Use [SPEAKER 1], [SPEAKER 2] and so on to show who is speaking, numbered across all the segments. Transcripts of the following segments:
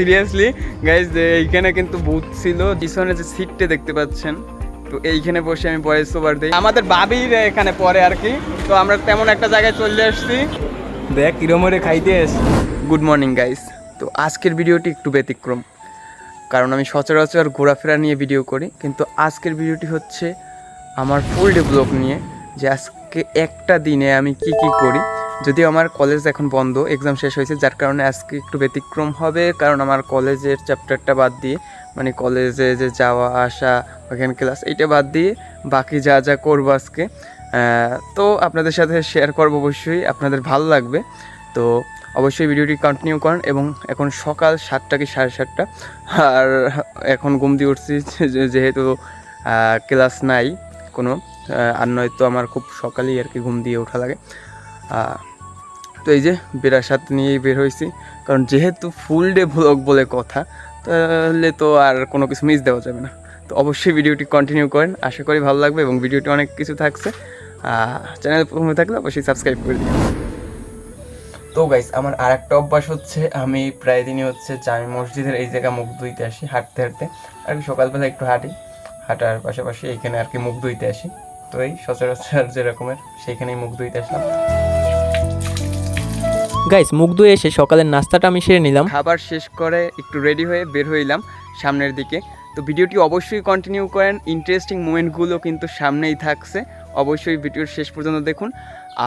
[SPEAKER 1] Seriously guys এইখানে কিন্তু booth ছিল। পিছনে যে সিটটা দেখতে পাচ্ছেন, তো এইখানে বসে আমি ভয়েস ওভার দিই। আমাদের বাবির এখানে পরে আর কি। তো আমরা তেমন একটা জায়গায় চলে আসছি। দেখ, কিরমরে খাইতে এস। গুড মর্নিং গাইস তো আজকের ভিডিওটি একটু ব্যতিক্রম। কারণ আমি সচরাচর ঘোরাফেরা নিয়ে ভিডিও করি। কিন্তু আজকের ভিডিওটি হচ্ছে আমার ফুল ডে ব্লগ নিয়ে যে আজকে একটা দিনে আমি কি কি করি? যদিও আমার কলেজ এখন বন্ধ এক্সাম শেষ হয়েছে, যার কারণে আজকে একটু ব্যতিক্রম হবে, কারণ আমার কলেজের চ্যাপ্টারটা বাদ দিয়ে মানে কলেজে যে যাওয়া, আসা, ওখানে ক্লাস এইটা বাদ দিয়ে বাকি যা যা করব আজকে তো আপনাদের সাথে শেয়ার করব অবশ্যই, আপনাদের ভালো লাগবে। তো অবশ্যই ভিডিওটি কন্টিনিউ করেন এবং এখন সকাল সাতটা কি সাড়ে সাতটা? আর এখন ঘুম দিয়ে উঠছি যেহেতু ক্লাস নাই কোনো আর নয়তো আমার খুব সকালেই আর কি ঘুম দিয়ে ওঠা লাগে। তো এই যে বেড়ার সাথে নিয়েই বের হয়েছি। কারণ যেহেতু ফুল ডে ব্লগ বলে কথা, তাহলে তো আর কোনো কিছু মিস দেওয়া যাবে না। তো অবশ্যই ভিডিওটি কন্টিনিউ করেন। আশা করি ভালো লাগবে এবং ভিডিওটি অনেক কিছু থাকছে। চ্যানেল প্রথমে থাকলে অবশ্যই সাবস্ক্রাইব করে দিন তো গাইস আমার আর একটা অভ্যাস হচ্ছে, আমি প্রায় দিনই হচ্ছে জামি মসজিদের এই জায়গা মুখ ধুইতে আসি, হাঁটতে হাঁটতে। আর কি সকালবেলা একটু হাঁটি। হাঁটার পাশাপাশি এইখানে আর কি মুখ ধুইতে আসি। তো এই সচরাচর যেরকমের সেইখানেই মুখ ধুইতে আসলাম।
[SPEAKER 2] গাইস মুখ ধুয়ে এসে সকালের নাস্তাটা আমি সেরে নিলাম।
[SPEAKER 1] খাবার শেষ করে একটু রেডি হয়ে বের হইলাম সামনের দিকে। তো ভিডিওটি অবশ্যই কন্টিনিউ করেন। ইন্টারেস্টিং মোমেন্টগুলো কিন্তু সামনেই থাকছে। অবশ্যই ভিডিওর শেষ পর্যন্ত দেখুন।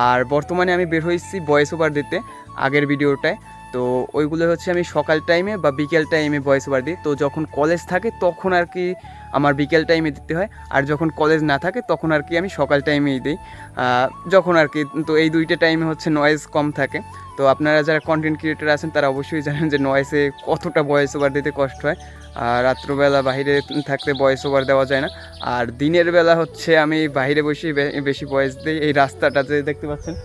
[SPEAKER 1] আর বর্তমানে আমি বের হয়েছি ভয়েস ওভার দিতে আগের ভিডিওটায়। তো ওইগুলো হচ্ছে আমি সকাল টাইমে বা বিকেল টাইমে ভয়েস ওভার দিই। তো যখন কলেজ থাকে তখন আর কি আমার বিকেল টাইমে দিতে হয়। আর যখন কলেজ না থাকে তখন আর কি আমি সকাল টাইমেই দিই। যখন আর কি, তো এই দুইটা টাইমে হচ্ছে নয়েজ কম থাকে। তো আপনারা যারা কন্টেন্ট ক্রিয়েটার আছেন তারা অবশ্যই জানেন যে নয়েসে কতটা ভয়েস ওভার দিতে কষ্ট হয়। আর রাত্রবেলা বাইরে থাকতে ভয়েস ওভার দেওয়া যায় না। আর দিনের বেলা হচ্ছে আমি বাইরে বসে বেশি ভয়েস দিই। এই রাস্তাটা যে দেখতে পাচ্ছেন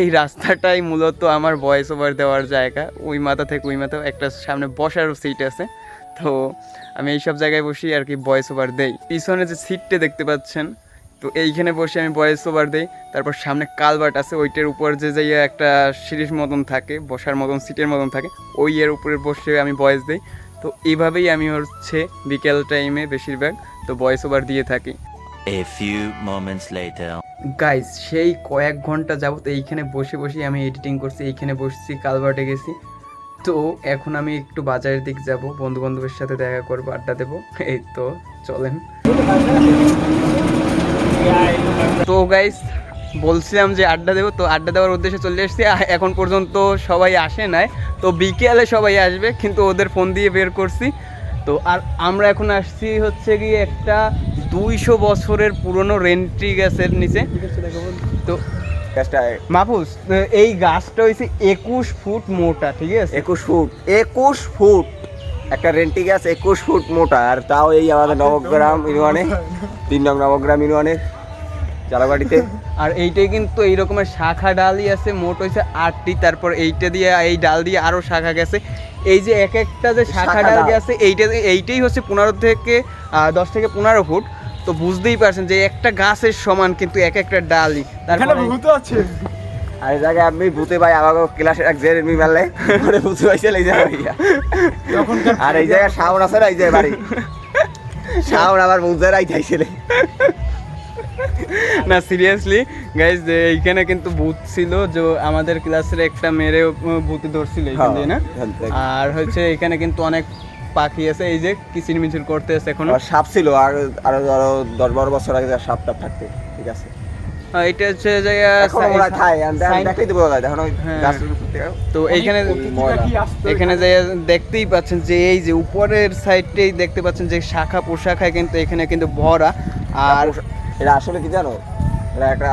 [SPEAKER 1] এই রাস্তাটাই মূলত আমার ভয়েস ওভার দেওয়ার জায়গা। ওই মাথা থেকে ওই মাথা, একটা সামনে বসারও সিট আছে। তো আমি এইসব জায়গায় বসি আর কি ভয়েস ওভার দেই। পিছনে যে সিটটা দেখতে পাচ্ছেন, তো এইখানে বসে আমি ভয়েস ওভার দিই। তারপর সামনে কালবার্ট আছে, ওইটার উপর যে যে একটা সিঁড়ির মতন থাকে, বসার মতন সিটের মতন থাকে, ওই এর উপরে বসে আমি ভয়েস দিই। তো এইভাবেই আমি হচ্ছে বিকেল টাইমে বেশিরভাগ তো ভয়েস ওভার দিয়ে থাকি।
[SPEAKER 3] A few moments later.
[SPEAKER 1] Guys সেই কয়েক ঘণ্টা যাবত এইখানে বসে বসে আমি এডিটিং করছি, এইখানে বসছি, কালভার্টে গেছি। তো এখন আমি একটু বাজারের দিক যাব বন্ধু বান্ধবের সাথে দেখা করব, আড্ডা দেবো। এই তো, চলেন। তো গাইজ বলছিলাম যে আড্ডা দেবো, তো আড্ডা দেওয়ার উদ্দেশ্যে চলে এসেছি। এখন পর্যন্ত সবাই আসে নাই। তো বিকেলে সবাই আসবে, কিন্তু ওদের ফোন দিয়ে বের করছি। তো আর আমরা এখন আসছি হচ্ছে গিয়ে একটা দুইশো বছরের পুরনো রেন্ট্রি গ্যাসের নিচে। তো মাহফুজ এই গাছটা হয়েছে একুশ ফুট মোটা ঠিক আছে?
[SPEAKER 4] একুশ ফুট একুশ ফুট। একটা রেন্টি গ্যাস একুশ ফুট মোটা আর তাও এই আমাদের নবগ্রাম ইউনিয়নে তিন নং নবগ্রাম ইউনিয়নের চালাবাড়িতে।
[SPEAKER 1] আর এইটাই কিন্তু এই রকমের শাখা ডালই আছে মোট হয়েছে আটটি। তারপর এইটা দিয়ে এই ডাল দিয়ে আরও শাখা গেছে। এই যে এক একটা যে শাখা ডাল। গেছে এইটা এইটাই হচ্ছে পনেরো থেকে দশ থেকে পনেরো ফুট। তো বুঝতেই পারছেন যে একটা গাছের সমান কিন্তু এক একটা ডালই। তারপরে
[SPEAKER 4] আর এই জায়গায় আমি ভূতে ভাই আমাকে ক্লাসের এক জের মি মারলে পরে ভূতে ভাইয়া। আর এই জায়গায় শাওন আছে না এই যে বাড়ি? শাওন আবার বুঝতে রাই চাইছিল
[SPEAKER 1] না সিরিয়াসলি গাইজ এইখানে কিন্তু ভূত ছিল যে আমাদের ক্লাসের একটা মেরে ভূতে ধরছিল এখান দিয়ে না? আর হচ্ছে এখানে কিন্তু অনেক পাখি আছে এই যে কিচির মিচির করতে আছে এখন।
[SPEAKER 4] আর সাপ ছিল আর আরও ধরো দশ বারো বছর আগে যা সাপ টাপ থাকতে ঠিক আছে।
[SPEAKER 1] এটা হচ্ছে
[SPEAKER 4] ওরা খায় আর তো বোঝা যায় ওই
[SPEAKER 1] হ্যাঁ। তো এইখানে এখানে যে দেখতেই পাচ্ছেন যে এই যে উপরের সাইডটাই দেখতে পাচ্ছেন যে শাখা পোশাখায় কিন্তু এখানে কিন্তু ভরা। আর
[SPEAKER 4] এটা আসলে কি জানো? এটা একটা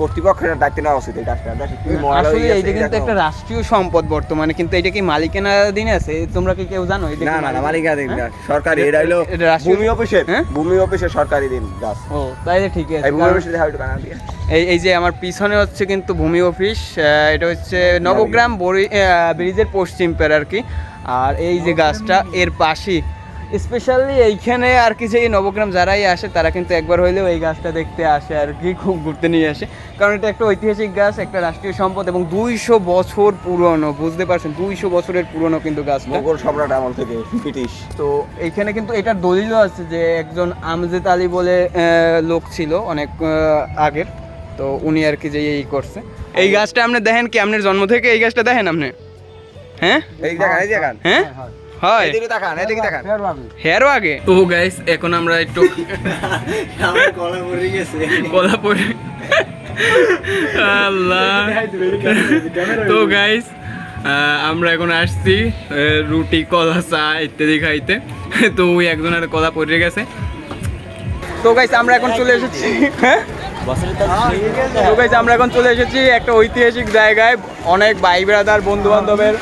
[SPEAKER 4] কর্তৃপক্ষের দায়িত্ব নেওয়া উচিত এই কাজটা। হয়ে
[SPEAKER 1] আসলে এইটা কিন্তু একটা রাষ্ট্রীয় সম্পদ বর্তমানে কিন্তু এটা কি মালিকানাধীন আছে? তোমরা কি কেউ জানো?
[SPEAKER 4] না না না
[SPEAKER 1] মালিকানা-
[SPEAKER 4] মালিকানা দিন
[SPEAKER 1] হ্যাঁ?
[SPEAKER 4] সরকারি এটা হলো ভূমি অফিসের
[SPEAKER 1] হ্যাঁ?
[SPEAKER 4] ভূমি অফিসের সরকারি দিন গাছ
[SPEAKER 1] ও তাইলে ঠিক আছে
[SPEAKER 4] এই ভূমি অফিসে দেখা একটু কানা দিয়ে।
[SPEAKER 1] এই এই যে আমার পিছনে হচ্ছে কিন্তু ভূমি অফিস এটা হচ্ছে নবগ্রাম ব্রিজের পশ্চিম পের আর কি। আর এই যে গাছটা এর পাশেই স্পেশালি এইখানে আর কি যে এই নবগ্রাম যারাই আসে তারা কিন্তু একবার হইলেও এই গাছটা দেখতে আসে আর কি খুব ঘুরতে নিয়ে আসে। কারণ এটা একটা ঐতিহাসিক গাছ একটা রাষ্ট্রীয় সম্পদ এবং দুইশো বছর পুরনো বুঝতে পারছেন? দুইশো বছরের পুরনো কিন্তু গাছ
[SPEAKER 4] মোগল সম্রাট আমল থেকে ব্রিটিশ।
[SPEAKER 1] তো এইখানে কিন্তু এটার দলিলও আছে যে একজন আমজেদ আলী বলে লোক ছিল অনেক আগের। তো উনি আর কি যে এই করছে। এই গাছটা আপনি দেখেন কি আপনার জন্ম থেকে এই গাছটা দেখেন আপনি? হ্যাঁ?
[SPEAKER 4] এই দেখান এই দেখান।
[SPEAKER 1] হ্যাঁ। হয়।
[SPEAKER 4] এদিকে তাকান এদিকে তাকান।
[SPEAKER 1] হেয়ারও আগে। তো গাইস এখন আমরা একটু কলা পরে আল্লাহ। তো গাইস আমরা এখন আসছি আহ, রুটি কলা চা ইত্যাদি খাইতে। তো ওই একজন আর কলা পড়ে গেছে। তো গাইস আমরা এখন চলে এসেছি। হ্যাঁ? তো গাইস আমরা এখন চলে এসেছি একটা ঐতিহাসিক জায়গায়। অনেক ভাই ব্রাদার বন্ধু বান্ধবের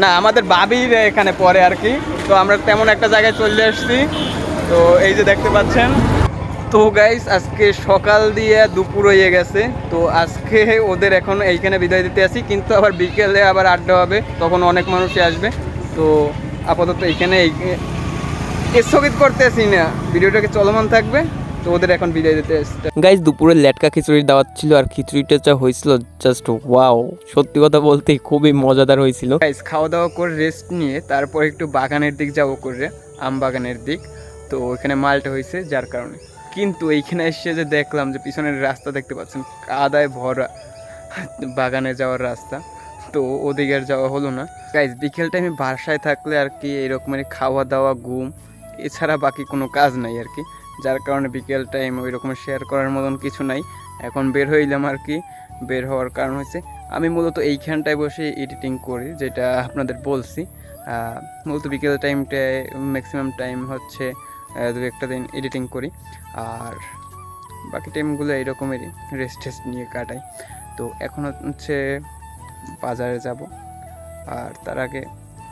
[SPEAKER 1] না, আমাদের বাবির এখানে পরে আর কি। তো আমরা তেমন একটা জায়গায় চলে আসছি। তো এই যে দেখতে পাচ্ছেন। তো গাইস আজকে সকাল দিয়ে দুপুর হয়ে গেছে। তো আজকে ওদের এখন এইখানে বিদায় দিতে আসি। কিন্তু আবার বিকেলে আবার আড্ডা হবে। তখন অনেক মানুষই আসবে। তো আপাতত এইখানে এই স্থগিত করতেছি না। ভিডিওটাকে চলমান থাকবে। তো ওদের এখন বিদায় দিতে আসছে
[SPEAKER 2] গাইজ দুপুরে লেটকা খিচুড়ির দাওয়াত ছিল আর খিচুড়িটা যা হয়েছিল জাস্ট ওয়াও সত্যি কথা বলতে খুবই মজাদার হয়েছিল।
[SPEAKER 1] গাইস খাওয়া দাওয়া করে রেস্ট নিয়ে তারপর একটু বাগানের দিক যাব করে আম বাগানের দিক। তো ওখানে মালটা হয়েছে যার কারণে। কিন্তু এইখানে এসে যে দেখলাম যে পিছনের রাস্তা দেখতে পাচ্ছেন কাদায় ভরা বাগানে যাওয়ার রাস্তা। তো ওদিকে আর যাওয়া হলো না। গাইজ বিকেল টাইমে বাসায় থাকলে আর কি এরকমের খাওয়া দাওয়া ঘুম এছাড়া বাকি কোনো কাজ নাই আর কি। যার কারণে বিকেল টাইম ওই রকমের শেয়ার করার মতন কিছু নাই। এখন বের হইলাম আর কি। বের হওয়ার কারণ হচ্ছে, আমি মূলত এইখানটায় বসে এডিটিং করি, যেটা আপনাদের বলছি। মূলত বিকেল টাইমটায় ম্যাক্সিমাম টাইম হচ্ছে দু একটা দিন এডিটিং করি। আর বাকি টাইমগুলো এইরকমেরই রেস্ট টেস্ট নিয়ে কাটাই। তো এখন হচ্ছে বাজারে যাব। আর তার আগে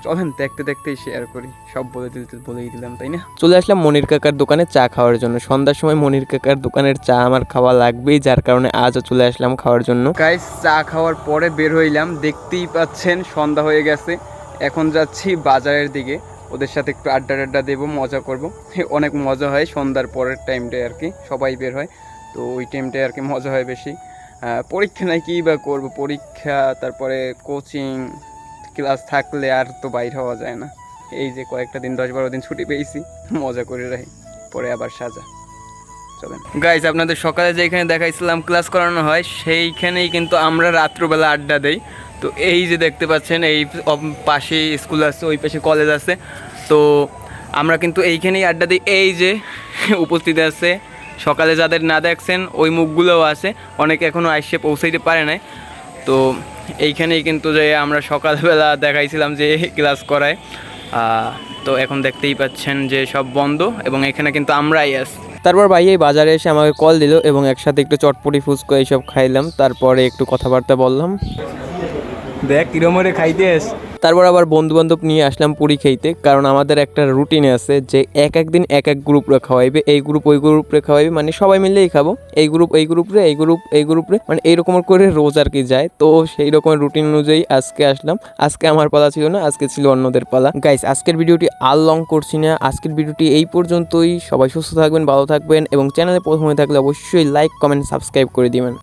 [SPEAKER 1] চলেন দেখতে দেখতেই শেয়ার করি। সব বলে দিতে বলেই দিলাম তাই না?
[SPEAKER 2] চলে আসলাম মনির কাকার দোকানে চা খাওয়ার জন্য। সন্ধ্যার সময় মনির কাকার দোকানের চা আমার খাওয়া লাগবেই যার কারণে আজও চলে আসলাম খাওয়ার জন্য।
[SPEAKER 1] গাইস চা খাওয়ার পরে বের হইলাম দেখতেই পাচ্ছেন সন্ধ্যা হয়ে গেছে। এখন যাচ্ছি বাজারের দিকে। ওদের সাথে একটু আড্ডা টাড্ডা দেবো মজা করব। অনেক মজা হয় সন্ধ্যার পরের টাইমটায় আর কি সবাই বের হয়। তো ওই টাইমটায় আর কি মজা হয় বেশি। পরীক্ষা নাই কী বা করব পরীক্ষা তারপরে কোচিং ক্লাস থাকলে আর তো বাইর হওয়া যায় না। এই যে কয়েকটা দিন, দশ বারো দিন ছুটি পেয়েছি, মজা করে রাখি, পরে আবার সাজা। চলেন। গাইজ আপনাদের সকালে যেখানে দেখাইছিলাম ক্লাস করানো হয়, সেইখানেই কিন্তু আমরা রাত্রবেলা আড্ডা দেই। তো এই যে দেখতে পাচ্ছেন, এই পাশে স্কুল আছে, ওই পাশে কলেজ আছে। তো আমরা কিন্তু এইখানেই আড্ডা দিই। এই যে উপস্থিত আছে, সকালে যাদের না দেখছেন, ওই মুখগুলোও আছে, অনেকে এখনও আসছে পৌঁছাইতে পারে নাই। তো এইখানেই কিন্তু যে আমরা সকালবেলা দেখাইছিলাম যে ক্লাস করায় তো এখন দেখতেই পাচ্ছেন যে সব বন্ধ এবং এখানে কিন্তু আমরাই আছি।
[SPEAKER 2] তারপর ভাই এই বাজারে এসে আমাকে কল দিল এবং একসাথে একটু চটপটি ফুচকো এইসব খাইলাম, তারপরে একটু কথাবার্তা বললাম।
[SPEAKER 1] দেখ, কিরমরে খাইতে এস।
[SPEAKER 2] তারপর আবার বন্ধু বান্ধব নিয়ে আসলাম পুরি খাইতে, কারণ আমাদের একটা রুটিন আছে যে এক এক দিন এক এক গ্রুপরে খাওয়াইবে, এই গ্রুপ ওই গ্রুপরে খাওয়াইবে মানে সবাই মিলেই খাব। এই গ্রুপ এই গ্রুপরে এই গ্রুপ এই গ্রুপরে মানে এইরকম করে রোজ আর কি যায়। তো সেই রকমের রুটিন অনুযায়ী আজকে আসলাম। আজকে আমার পালা ছিল না, আজকে ছিল অন্যদের পালা। গাইস আজকের ভিডিওটি আর লং করছি না। আজকের ভিডিওটি এই পর্যন্তই। সবাই সুস্থ থাকবেন, ভালো থাকবেন এবং চ্যানেলে প্রথমে থাকলে অবশ্যই লাইক কমেন্ট সাবস্ক্রাইব করে দিবেন।